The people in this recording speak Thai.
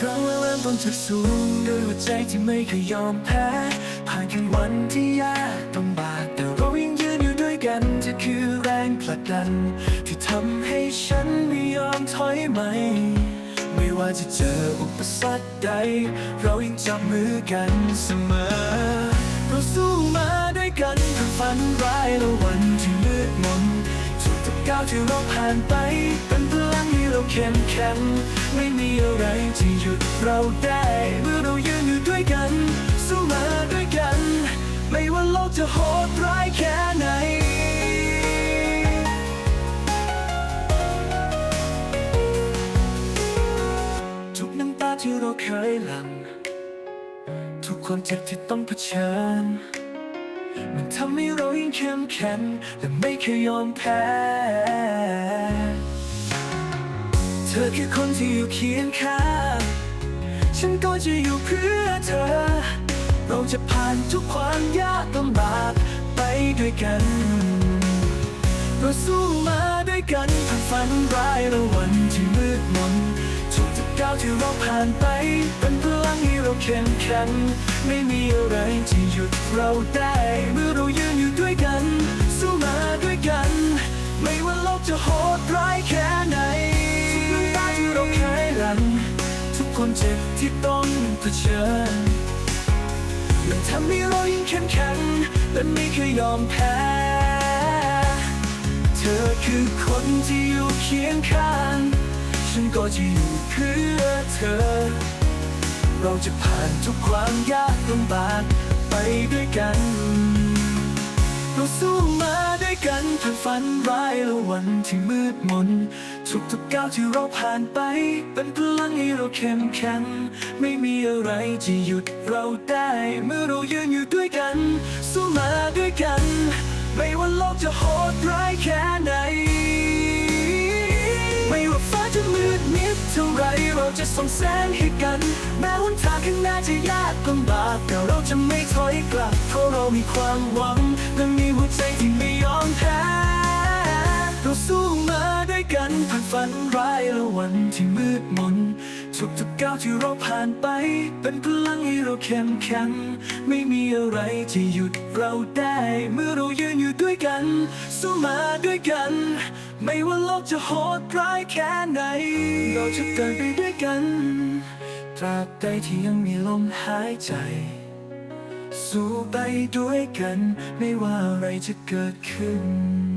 เราเริ่มต้นจากศูนย์ด้วยหัวใจที่ไม่เคยยอมแพ้ ผ่านคืนวันที่ยากต้องบากแต่เรายังยืนอยู่ด้วยกันจะคือแรงผลักดัน ที่ทำให้ฉันไม่ยอมถอยไหม ไม่ว่าจะเจออุปสรรคใด เรายังจับมือกันเสมอ เราสู้มาด้วยกันผ่านฝันร้ายและวันที่มืดมนทุกทุกก้าวที่เราผ่านไป เป็นพลังให้เราเข้มแข็งไม่มีอะไรที่ เราได้เมื่อเรายืนอยู่ด้วยกัน สู้มาด้วยกัน ไม่ว่าโลกจะโหดร้ายแค่ไหนทุกน้ำตาที่เราเคยหลั่งทุกความเจ็บที่ต้องเผชิญ มันทำให้เรายิ่งเข้มแข็งและไม่เคยยอมแพ้เธอคือคนที่อยู่เคียงข้าง ฉันก็จะอยู่เพื่อเธอ เราจะผ่านทุกความยากลำบากไปด้วยกันเราสู้มาด้วยกันผ่านฝันร้ายและวันที่มืดมนทุกทุกก้าวที่เราผ่านไป เป็นพลังให้เราเข้มแข็งไม่มีอะไรที่หยุดเราได้เมื่อเรายืนอยู่ด้วยกัน สู้มาด้วยกัน ไม่ว่าโลกจะโหดร้ายแค่ไหนทุกน้ำตาที่เราเคยหลั่ง ความเจ็บที่ต้องเผชิญมันทำให้เรายิ่งเข้มแข็งและไม่เคยยอมแพ้ เธอคือคนที่อยู่เคียงข้าง ฉันก็จะอยู่เพื่อเธอ เราจะผ่านทุกความยากลำบากไปด้วยกัน เราสู้มาด้วยกันผ่านฝันร้ายและวันที่มืดมน ทุกทุกๆก้าวที่เราผ่านไป เป็นพลังให้เราเข้มแข็งไม่มีอะไรที่หยุดเราได้ เมื่อเรายืนอยู่ด้วยกัน สู้มาด้วยกัน ไม่ว่าโลกจะโหดร้ายแค่ไหน ไม่ว่าฟ้าจะมืดมิดเท่าไรเราจะส่องแสงให้กัน แม้หนทางข้างหน้าจะยากลำบากแต่เราจะไม่ถอยกลับเพราะเรามีความหวังและมีหัวใจที่ไม่ยอมแพ้ เราสู้มาด้วยกันผ่านฝันร้ายและวันที่มืดมนทุกทุกๆก้าวที่เราผ่านไป เป็นพลังให้เราเข้มแข็งไม่มีอะไรที่หยุดเราได้ เมื่อเรายืนอยู่ด้วยกัน สู้มาด้วยกัน ไม่ว่าโลกจะโหดร้ายแค่ไหน เราจะเดินไปด้วยกัน ตราบใดที่ยังมีลมหายใจ สู้ไปด้วยกัน ไม่ว่าอะไรจะเกิดขึ้น